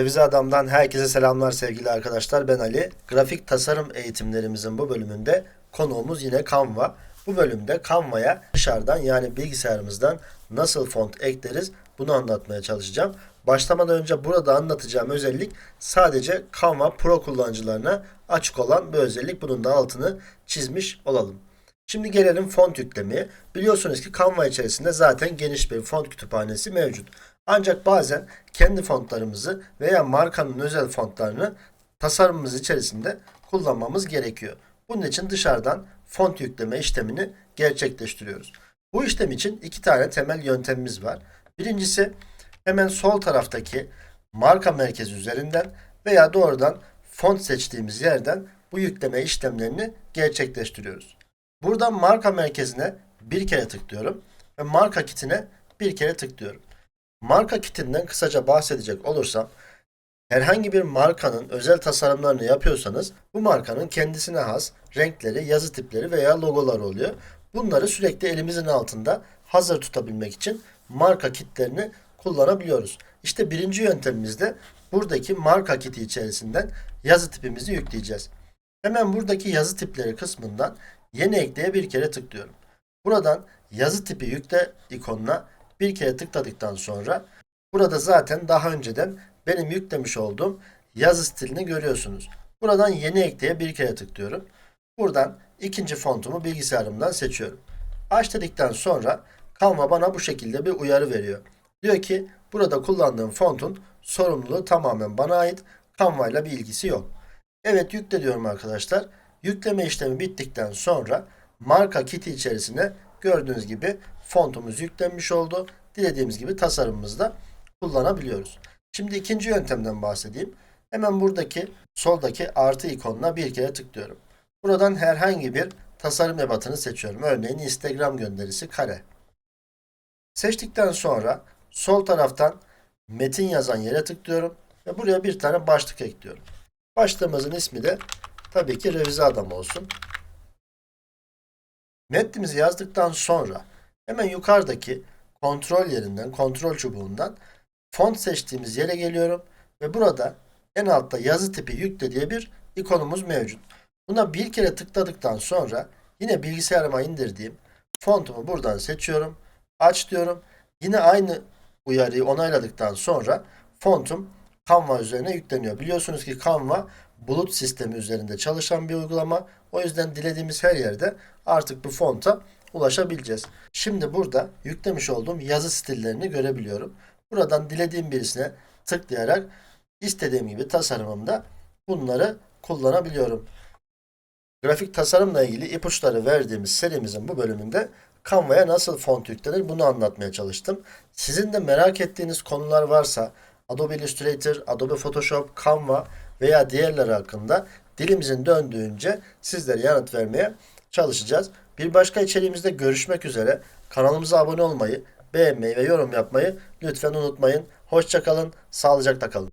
Revize Adam'dan herkese selamlar sevgili arkadaşlar. Ben Ali. Grafik tasarım eğitimlerimizin bu bölümünde konuğumuz yine Canva. Bu bölümde Canva'ya dışarıdan yani bilgisayarımızdan nasıl font ekleriz bunu anlatmaya çalışacağım. Başlamadan önce burada anlatacağım özellik sadece Canva Pro kullanıcılarına açık olan bir özellik. Bunun da altını çizmiş olalım. Şimdi gelelim font yüklemeye. Biliyorsunuz ki Canva içerisinde zaten geniş bir font kütüphanesi mevcut. Ancak bazen kendi fontlarımızı veya markanın özel fontlarını tasarımımız içerisinde kullanmamız gerekiyor. Bunun için dışarıdan font yükleme işlemini gerçekleştiriyoruz. Bu işlem için iki tane temel yöntemimiz var. Birincisi hemen sol taraftaki marka merkezi üzerinden veya doğrudan font seçtiğimiz yerden bu yükleme işlemlerini gerçekleştiriyoruz. Buradan marka merkezine bir kere tıklıyorum ve marka kitine bir kere tıklıyorum. Marka kitinden kısaca bahsedecek olursam herhangi bir markanın özel tasarımlarını yapıyorsanız bu markanın kendisine has renkleri, yazı tipleri veya logoları oluyor. Bunları sürekli elimizin altında hazır tutabilmek için marka kitlerini kullanabiliyoruz. İşte birinci yöntemimizde buradaki marka kiti içerisinden yazı tipimizi yükleyeceğiz. Hemen buradaki yazı tipleri kısmından yeni ekleye bir kere tıklıyorum. Buradan yazı tipi yükle ikonuna bir kere tıkladıktan sonra burada zaten daha önceden benim yüklemiş olduğum yazı stilini görüyorsunuz. Buradan yeni ekleye bir kere tıklıyorum. Buradan ikinci fontumu bilgisayarımdan seçiyorum. Aç dedikten sonra Canva bana bu şekilde bir uyarı veriyor. Diyor ki burada kullandığım fontun sorumluluğu tamamen bana ait. Canva ile bir ilgisi yok. Evet yükle diyorum arkadaşlar. Yükleme işlemi bittikten sonra marka kiti içerisine gördüğünüz gibi fontumuz yüklenmiş oldu. Dilediğimiz gibi tasarımımızda kullanabiliyoruz. Şimdi ikinci yöntemden bahsedeyim. Hemen buradaki soldaki artı ikonuna bir kere tıklıyorum. Buradan herhangi bir tasarım ebatını seçiyorum. Örneğin Instagram gönderisi kare. Seçtikten sonra sol taraftan metin yazan yere tıklıyorum ve buraya bir tane başlık ekliyorum. Başlığımızın ismi de tabii ki revize adam olsun. Metnimizi yazdıktan sonra hemen yukarıdaki kontrol yerinden, kontrol çubuğundan font seçtiğimiz yere geliyorum ve burada en altta yazı tipi yükle diye bir ikonumuz mevcut. Buna bir kere tıkladıktan sonra yine bilgisayarıma indirdiğim fontumu buradan seçiyorum. Aç diyorum. Yine aynı uyarıyı onayladıktan sonra fontum Canva üzerine yükleniyor. Biliyorsunuz ki Canva bulut sistemi üzerinde çalışan bir uygulama. O yüzden dilediğimiz her yerde artık bu fonta ulaşabileceğiz. Şimdi burada yüklemiş olduğum yazı stillerini görebiliyorum. Buradan dilediğim birisine tıklayarak istediğim gibi tasarımımda bunları kullanabiliyorum. Grafik tasarımla ilgili ipuçları verdiğimiz serimizin bu bölümünde Canva'ya nasıl font yüklenir bunu anlatmaya çalıştım. Sizin de merak ettiğiniz konular varsa Adobe Illustrator, Adobe Photoshop, Canva veya diğerleri hakkında dilimizin döndüğünce sizlere yanıt vermeye çalışacağız. Bir başka içeriğimizde görüşmek üzere. Kanalımıza abone olmayı, beğenmeyi ve yorum yapmayı lütfen unutmayın. Hoşçakalın, sağlıcakla kalın.